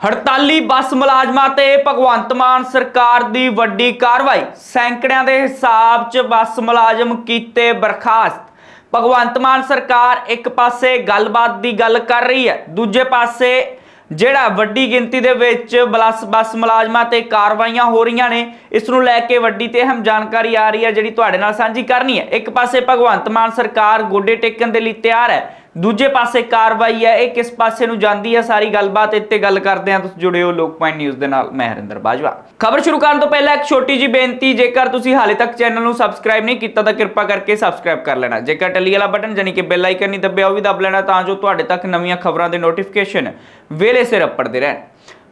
ਹੜਤਾਲੀ ਬੱਸ ਮੁਲਾਜ਼ਮਾਂ ਤੇ ਭਗਵੰਤ ਮਾਨ ਸਰਕਾਰ ਦੀ ਵੱਡੀ ਕਾਰਵਾਈ। ਸੈਂਕੜਿਆਂ ਦੇ ਹਿਸਾਬ 'ਚ ਬੱਸ ਮੁਲਾਜ਼ਮ ਕੀਤੇ ਬਰਖਾਸਤ। ਭਗਵੰਤ ਮਾਨ ਸਰਕਾਰ ਇੱਕ ਪਾਸੇ ਗੱਲਬਾਤ ਦੀ ਗੱਲ ਕਰ ਰਹੀ ਹੈ, ਦੂਜੇ ਪਾਸੇ ਜਿਹੜਾ ਵੱਡੀ ਗਿਣਤੀ ਦੇ ਵਿੱਚ ਬਲਸ ਬੱਸ ਮੁਲਾਜ਼ਮਾਂ ਤੇ ਕਾਰਵਾਈਆਂ ਹੋ ਰਹੀਆਂ ਨੇ, ਇਸ ਨੂੰ ਲੈ ਕੇ ਵੱਡੀ ਤੇ ਅਹਿਮ ਜਾਣਕਾਰੀ ਆ ਰਹੀ ਹੈ, ਜਿਹੜੀ ਤੁਹਾਡੇ ਨਾਲ ਸਾਂਝੀ ਕਰਨੀ ਹੈ। ਇੱਕ ਪਾਸੇ ਭਗਵੰਤ ਮਾਨ ਸਰਕਾਰ ਗੋਡੇ ਟੇਕਣ ਦੇ ਲਈ ਤਿਆਰ ਹੈ ਦੂਜੇ ਪਾਸੇ ਕਾਰਵਾਈ ਹੈ, ਇਹ ਕਿਸ ਪਾਸੇ ਨੂੰ ਜਾਂਦੀ ਹੈ, ਸਾਰੀ ਗੱਲਬਾਤ ਇੱਥੇ ਗੱਲ ਕਰਦੇ ਹਾਂ। ਤੁਸੀਂ ਜੁੜੇ ਹੋ ਲੋਕ ਪੁਆਇੰਟ ਨਿਊਜ਼ ਦੇ ਨਾਲ, ਮੈਂ ਹਰਿੰਦਰ ਬਾਜਵਾ। ਖਬਰ ਸ਼ੁਰੂ ਕਰਨ ਤੋਂ ਪਹਿਲਾਂ ਇੱਕ ਛੋਟੀ ਜੀ ਬੇਨਤੀ, ਜੇਕਰ ਤੁਸੀਂ ਹਾਲੇ ਤੱਕ ਚੈਨਲ ਨੂੰ ਸਬਸਕ੍ਰਾਈਬ ਨਹੀਂ ਕੀਤਾ, ਤਾਂ ਕਿਰਪਾ ਕਰਕੇ ਸਬਸਕ੍ਰਾਈਬ ਕਰ ਲੈਣਾ। ਜੇਕਰ ਟੱਲੀ ਵਾਲਾ ਬਟਨ ਜਾਨੀ ਕਿ ਬੈਲ ਆਈਕਨ ਨਹੀਂ ਦੱਬਿਆ, ਉਹ ਵੀ ਦੱਬ ਲੈਣਾ, ਤਾਂ ਜੋ ਤੁਹਾਡੇ ਤੱਕ ਨਵੀਆਂ ਖਬਰਾਂ ਦੇ ਨੋਟੀਫਿਕੇਸ਼ਨ ਵੇਲੇ ਸਿਰ ਅੱਪੜਦੇ ਰਹਿਣ।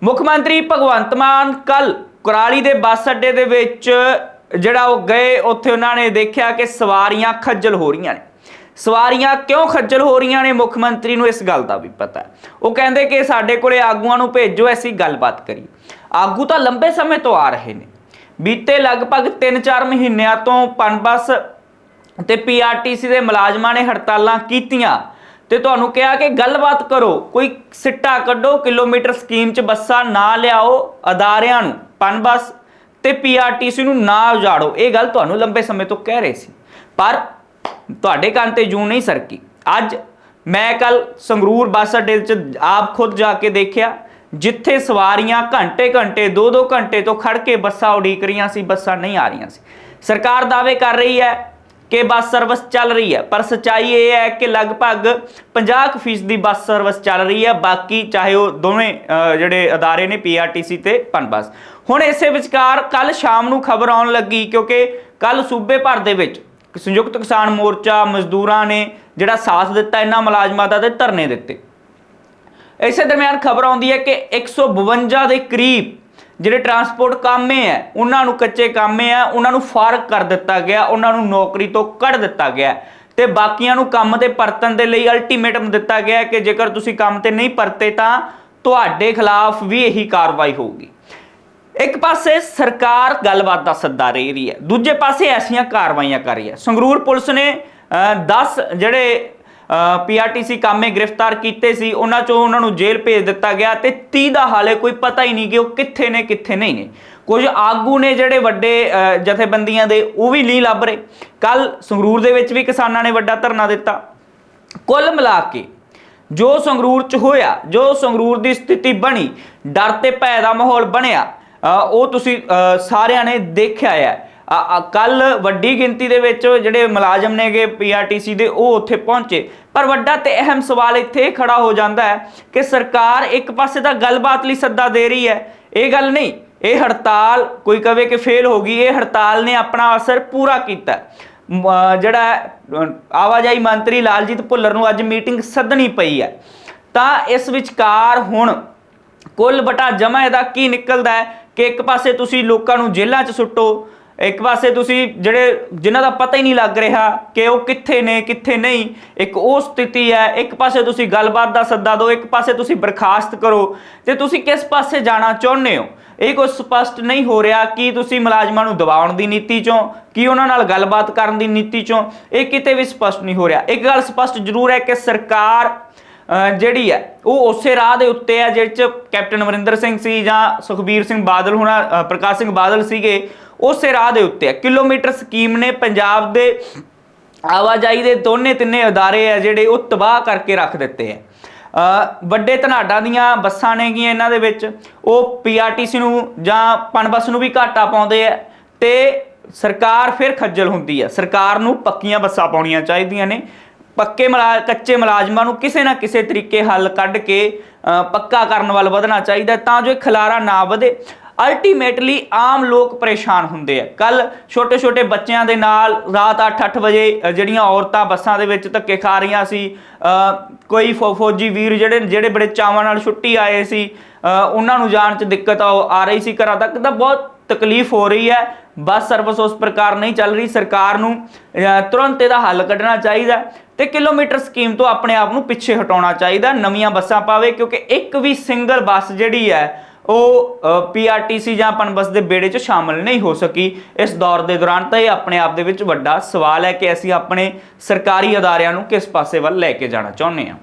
ਮੁੱਖ ਮੰਤਰੀ ਭਗਵੰਤ ਮਾਨ ਕੱਲ ਕੁਰਾਲੀ ਦੇ ਬੱਸ ਅੱਡੇ ਦੇ ਵਿੱਚ ਜਿਹੜਾ ਉਹ ਗਏ, ਉੱਥੇ ਉਹਨਾਂ ਨੇ ਦੇਖਿਆ ਕਿ ਸਵਾਰੀਆਂ ਖੱਜਲ ਹੋ ਰਹੀਆਂ ਨੇ। ਸਵਾਰੀਆਂ ਕਿਉਂ ਖੱਜਲ ਹੋ ਰਹੀਆਂ ਨੇ? ਮੁੱਖ ਮੰਤਰੀ ਨੂੰ ਇਸ ਗੱਲ ਦਾ ਵੀ ਪਤਾ ਹੈ। ਉਹ ਕਹਿੰਦੇ ਕਿ ਸਾਡੇ ਕੋਲੇ ਆਗੂਆਂ ਨੂੰ ਭੇਜੋ ਅਸੀਂ ਗੱਲਬਾਤ ਕਰੀ। ਆਗੂ ਤਾਂ ਲੰਬੇ ਸਮੇਂ ਤੋਂ ਆ ਰਹੇ ਨੇ। ਬੀਤੇ ਲਗਭਗ 3-4 ਮਹੀਨਿਆਂ ਤੋਂ ਪਨਬਸ ਤੇ ਪੀਆਰਟੀਸੀ ਦੇ ਮੁਲਾਜ਼ਮਾਂ ਨੇ ਹੜਤਾਲਾਂ ਕੀਤੀਆਂ ਤੇ ਤੁਹਾਨੂੰ ਕਿਹਾ ਕਿ ਗੱਲਬਾਤ ਕਰੋ, ਕੋਈ ਸਿੱਟਾ ਕੱਢੋ, ਕਿਲੋਮੀਟਰ ਸਕੀਮ 'ਚ ਬੱਸਾਂ ਨਾ ਲਿਆਓ, ਅਦਾਰਿਆਂ ਨੂੰ ਪਨਬਸ ਤੇ ਪੀਆਰਟੀਸੀ ਨੂੰ ਨਾ ਉਜਾੜੋ। ਇਹ ਗੱਲ ਤੁਹਾਨੂੰ ਲੰਬੇ ਸਮੇਂ ਤੋਂ ਕਹਿ ਰਹੇ ਸੀ। ਪਰ ਤੁਹਾਡੇ ਕੰਨ ਤੇ ਜੂ ਨਹੀਂ ਸਰਕੀ। ਅੱਜ ਮੈਂ ਕੱਲ ਸੰਗਰੂਰ ਬੱਸ ਅੱਡੇ 'ਚ ਆਪ ਖੁਦ ਜਾ ਕੇ ਦੇਖਿਆ ਜਿੱਥੇ ਸਵਾਰੀਆਂ ਘੰਟੇ ਘੰਟੇ 2-2 ਘੰਟੇ ਤੋਂ ਖੜ ਕੇ ਬੱਸਾਂ ਉਡੀਕ ਰਹੀਆਂ ਸੀ ਬੱਸਾਂ ਨਹੀਂ ਆ ਰਹੀਆਂ ਸੀ। ਸਰਕਾਰ ਦਾਅਵੇ ਕਰ ਰਹੀ ਹੈ ਕਿ ਬੱਸ ਸਰਵਿਸ ਚੱਲ ਰਹੀ ਹੈ ਪਰ ਸਚਾਈ ਇਹ ਹੈ ਕਿ ਲਗਭਗ 50% ਦੀ ਬੱਸ ਸਰਵਿਸ ਚੱਲ ਰਹੀ ਹੈ ਬਾਕੀ ਚਾਹੇ ਉਹ ਦੋਵੇਂ ਅਹ, ਜਿਹੜੇ ਅਦਾਰੇ ਨੇ ਪੀਆਰਟੀਸੀ ਤੇ ਪਨਬਸ ਹੁਣ ਇਸੇ ਵਿਚਕਾਰ ਕੱਲ ਸ਼ਾਮ ਨੂੰ ਖਬਰ ਆਉਣ ਲੱਗੀ ਕਿਉਂਕਿ ਕੱਲ ਸੂਬੇ ਭਰ ਦੇ ਵਿੱਚ ਸੰਯੁਕਤ ਕਿਸਾਨ ਮੋਰਚਾ ਮਜ਼ਦੂਰਾਂ ਨੇ ਜਿਹੜਾ ਸਾਥ ਦਿੱਤਾ ਇਹਨਾਂ ਮੁਲਾਜ਼ਮਾਂ ਦਾ ਤੇ ਧਰਨੇ ਦਿੱਤੇ। ਇਸੇ ਦਰਮਿਆਨ ਖਬਰ ਆਉਂਦੀ ਹੈ ਕਿ 152 ਦੇ ਕਰੀਬ ਜਿਹੜੇ ਟਰਾਂਸਪੋਰਟ ਕਾਮੇ ਹੈ, ਉਹਨਾਂ ਨੂੰ ਕੱਚੇ ਕਾਮੇ ਆ, ਉਹਨਾਂ ਨੂੰ ਫਾਰਗ ਕਰ ਦਿੱਤਾ ਗਿਆ, ਉਹਨਾਂ ਨੂੰ ਨੌਕਰੀ ਤੋਂ ਕੱਢ ਦਿੱਤਾ ਗਿਆ ਤੇ ਬਾਕੀਆਂ ਨੂੰ ਕੰਮ ਤੇ ਪਰਤਣ ਦੇ ਲਈ ਅਲਟੀਮੇਟਮ ਦਿੱਤਾ ਗਿਆ ਕਿ ਜੇਕਰ ਤੁਸੀਂ ਕੰਮ ਤੇ ਨਹੀਂ ਪਰਤੇ ਤਾਂ ਤੁਹਾਡੇ ਖਿਲਾਫ ਵੀ ਇਹੀ ਕਾਰਵਾਈ ਹੋਊਗੀ। ਇੱਕ ਪਾਸੇ ਸਰਕਾਰ ਗੱਲਬਾਤ ਦਾ ਸੱਦਾ ਦੇ ਰਹੀ ਹੈ, ਦੂਜੇ ਪਾਸੇ ਐਸੀਆਂ ਕਾਰਵਾਈਆਂ ਕਰ ਰਹੀ ਹੈ। ਸੰਗਰੂਰ ਪੁਲਿਸ ਨੇ 10 ਜਿਹੜੇ ਪੀਆਰਟੀਸੀ ਕਾਮੇ ਗ੍ਰਿਫਤਾਰ ਕੀਤੇ ਸੀ, ਉਹਨਾਂ ਚੋਂ ਉਹਨਾਂ ਨੂੰ ਜੇਲ੍ਹ ਭੇਜ ਦਿੱਤਾ ਗਿਆ ਤੇ 30 ਦਾ ਹਾਲੇ ਕੋਈ ਪਤਾ ਹੀ ਨਹੀਂ ਕਿ ਉਹ ਕਿੱਥੇ ਨੇ, ਕਿੱਥੇ ਨਹੀਂ ਨੇ। ਕੁਝ ਆਗੂ ਨੇ ਜਿਹੜੇ ਵੱਡੇ ਜਥੇਬੰਦੀਆਂ ਦੇ, ਉਹ ਵੀ ਨਹੀਂ ਲੱਭ ਰਹੇ। ਕੱਲ ਸੰਗਰੂਰ ਦੇ ਵਿੱਚ ਵੀ ਕਿਸਾਨਾਂ ਨੇ ਵੱਡਾ ਧਰਨਾ ਦਿੱਤਾ। ਕੁੱਲ ਮਿਲਾ ਕੇ ਜੋ ਸੰਗਰੂਰ ਚ ਹੋਇਆ, ਜੋ ਸੰਗਰੂਰ ਦੀ ਸਥਿਤੀ ਬਣੀ, ਡਰ ਤੇ ਭੈ ਦਾ ਮਾਹੌਲ ਬਣਿਆ ਉਹ ਤੁਸੀਂ ਅ, ਸਾਰਿਆਂ ਨੇ ਦੇਖਿਆ ਹੈ ਕੱਲ ਵੱਡੀ ਗਿਣਤੀ ਦੇ ਵਿੱਚ ਜਿਹੜੇ ਮੁਲਾਜ਼ਮ ਨੇਗੇ ਪੀਆਰਟੀਸੀ ਦੇ ਉਹ ਉੱਥੇ ਪਹੁੰਚੇ। ਪਰ ਵੱਡਾ ਤੇ ਅਹਿਮ ਸਵਾਲ ਇੱਥੇ ਇਹ ਖੜਾ ਹੋ ਜਾਂਦਾ ਹੈ ਕਿ ਸਰਕਾਰ ਇੱਕ ਪਾਸੇ ਤਾਂ ਗੱਲਬਾਤ ਲਈ ਸੱਦਾ ਦੇ ਰਹੀ ਹੈ। ਇਹ ਗੱਲ ਨਹੀਂ। ਇਹ ਹੜਤਾਲ ਕੋਈ ਕਵੇ ਕਿ ਫੇਲ ਹੋ ਗਈ ਇਹ ਹੜਤਾਲ ਨੇ ਆਪਣਾ ਅਸਰ ਪੂਰਾ ਕੀਤਾ। ਜਿਹੜਾ ਆਵਾਜਾਈ ਮੰਤਰੀ ਲਾਲਜੀਤ ਭੁੱਲਰ ਨੂੰ ਅੱਜ ਮੀਟਿੰਗ ਸੱਦਣੀ ਪਈ ਹੈ। ਤਾਂ ਇਸ ਵਿਚਕਾਰ ਹੁਣ ਕੁੱਲ ਬਟਾ ਜਮਾ ਇਹਦਾ ਕੀ ਨਿਕਲਦਾ ਹੈ? ਕਿ ਇੱਕ ਪਾਸੇ ਤੁਸੀਂ ਲੋਕਾਂ ਨੂੰ ਜੇਲ੍ਹਾਂ 'ਚ ਸੁੱਟੋ, ਇੱਕ ਪਾਸੇ ਤੁਸੀਂ ਜਿਹੜੇ, ਜਿਨ੍ਹਾਂ ਦਾ ਪਤਾ ਹੀ ਨਹੀਂ ਲੱਗ ਰਿਹਾ ਕਿ ਉਹ ਕਿੱਥੇ ਨੇ, ਕਿੱਥੇ ਨਹੀਂ, ਇੱਕ ਉਹ ਸਥਿਤੀ ਹੈ, ਇੱਕ ਪਾਸੇ ਤੁਸੀਂ ਗੱਲਬਾਤ ਦਾ ਸੱਦਾ ਦਿਓ, ਇੱਕ ਪਾਸੇ ਤੁਸੀਂ ਬਰਖਾਸਤ ਕਰੋ, ਤੇ ਤੁਸੀਂ ਕਿਸ ਪਾਸੇ ਜਾਣਾ ਚਾਹੁੰਦੇ ਹੋ? ਇਹ ਕੋਈ ਸਪਸ਼ਟ ਨਹੀਂ ਹੋ ਰਿਹਾ ਕਿ ਤੁਸੀਂ ਮੁਲਾਜ਼ਮਾਂ ਨੂੰ ਦਬਾਉਣ ਦੀ ਨੀਤੀ ਚੋਂ, ਕੀ ਉਹਨਾਂ ਨਾਲ ਗੱਲਬਾਤ ਕਰਨ ਦੀ ਨੀਤੀ ਚੋਂ, ਇਹ ਕਿਤੇ ਵੀ ਸਪਸ਼ਟ ਨਹੀਂ ਹੋ ਰਿਹਾ। ਇੱਕ ਗੱਲ ਸਪਸ਼ਟ ਜ਼ਰੂਰ ਹੈ ਕਿ ਸਰਕਾਰ ਜਿਹੜੀ ਹੈ, ਉਹ ਉਸੇ ਰਾਹ ਦੇ ਉੱਤੇ ਹੈ ਜਿਹਦੇ ਚ ਕੈਪਟਨ ਅਮਰਿੰਦਰ ਸਿੰਘ ਸੀ ਜਾਂ ਸੁਖਬੀਰ ਸਿੰਘ ਬਾਦਲ ਹੋਣਾ ਪ੍ਰਕਾਸ਼ ਸਿੰਘ ਬਾਦਲ ਸੀਗੇ, ਉਸੇ ਰਾਹ ਦੇ ਉੱਤੇ ਹੈ। ਕਿਲੋਮੀਟਰ ਸਕੀਮ ਨੇ ਪੰਜਾਬ ਦੇ ਆਵਾਜਾਈ ਦੇ ਦੋਨੇ ਤਿੰਨੇ ਅਦਾਰੇ ਆ ਜਿਹੜੇ ਉਹ ਤਬਾਹ ਕਰਕੇ ਰੱਖ ਦਿੱਤੇ ਆ ਵੱਡੇ ਧਨਾਡਾਂ ਦੀਆਂ ਬੱਸਾਂ ਨੇਗੀਆਂ ਇਹਨਾਂ ਦੇ ਵਿੱਚ, ਉਹ ਪੀਆਰਟੀਸੀ ਨੂੰ ਜਾਂ ਪਨਬਸ ਨੂੰ ਵੀ ਘਾਟਾ ਪਾਉਂਦੇ ਆ ਤੇ ਸਰਕਾਰ ਫਿਰ ਖੱਜਲ ਹੁੰਦੀ ਹੈ। ਸਰਕਾਰ ਨੂੰ ਪੱਕੀਆਂ ਬੱਸਾਂ ਪਾਉਣੀਆਂ ਚਾਹੀਦੀਆਂ ਨੇ। ਪੱਕੇ ਮਲਾ, ਕੱਚੇ ਮੁਲਾਜ਼ਮਾਂ ਨੂੰ ਕਿਸੇ ਨਾ ਕਿਸੇ ਤਰੀਕੇ ਹੱਲ ਕੱਢ ਕੇ ਪੱਕਾ ਕਰਨ ਵੱਲ ਵਧਣਾ ਚਾਹੀਦਾ ਤਾਂ ਜੋ ਇਹ ਖਲਾਰਾ ਨਾ ਵਧੇ। ਅਲਟੀਮੇਟਲੀ ਆਮ ਲੋਕ ਪਰੇਸ਼ਾਨ ਹੁੰਦੇ ਆ। ਕੱਲ ਛੋਟੇ ਛੋਟੇ ਬੱਚਿਆਂ ਦੇ ਨਾਲ ਰਾਤ 8-8 ਵਜੇ ਜਿਹੜੀਆਂ ਔਰਤਾਂ ਬੱਸਾਂ ਦੇ ਵਿੱਚ ਧੱਕੇ ਖਾ ਰਹੀਆਂ ਸੀ ਕੋਈ ਫੌ- ਫੌਜੀ ਵੀਰ ਜਿਹੜੇ ਜਿਹੜੇ ਬੜੇ ਚਾਵਾਂ ਨਾਲ ਛੁੱਟੀ ਆਏ ਸੀ ਉਹਨਾਂ ਨੂੰ ਜਾਣ 'ਚ ਦਿੱਕਤ ਆ ਆ ਰਹੀ ਸੀ ਘਰਾਂ ਤੱਕ ਤਾਂ ਬਹੁਤ ਤਕਲੀਫ ਹੋ ਰਹੀ ਹੈ, ਬੱਸ ਸਰਵਿਸ ਉਸ ਪ੍ਰਕਾਰ ਨਹੀਂ ਚੱਲ ਰਹੀ, ਸਰਕਾਰ ਨੂੰ ਤੁਰੰਤ ਇਹਦਾ ਹੱਲ ਕੱਢਣਾ ਚਾਹੀਦਾ ਹੈ ਤੇ ਕਿਲੋਮੀਟਰ ਸਕੀਮ ਤੋਂ ਆਪਣੇ ਆਪ ਨੂੰ ਪਿੱਛੇ ਹਟਾਉਣਾ ਚਾਹੀਦਾ ਨਵੀਆਂ ਬੱਸਾਂ ਪਾਵੇ, ਕਿਉਂਕਿ ਇੱਕ ਵੀ ਸਿੰਗਲ ਬੱਸ ਜਿਹੜੀ ਹੈ, ਉਹ ਪੀਆਰਟੀਸੀ ਜਾਂ ਪਨਬਸ ਦੇ ਬੇੜੇ 'ਚ ਸ਼ਾਮਲ ਨਹੀਂ ਹੋ ਸਕੀ। ਇਸ ਦੌਰ ਦੇ ਦੌਰਾਨ ਤਾਂ ਇਹ ਆਪਣੇ ਆਪ ਦੇ ਵਿੱਚ ਵੱਡਾ ਸਵਾਲ ਹੈ ਕਿ ਅਸੀਂ ਆਪਣੇ ਸਰਕਾਰੀ ਅਦਾਰਿਆਂ ਨੂੰ ਕਿਸ ਪਾਸੇ ਵੱਲ ਲੈ ਕੇ ਜਾਣਾ ਚਾਹੁੰਦੇ ਹਾਂ।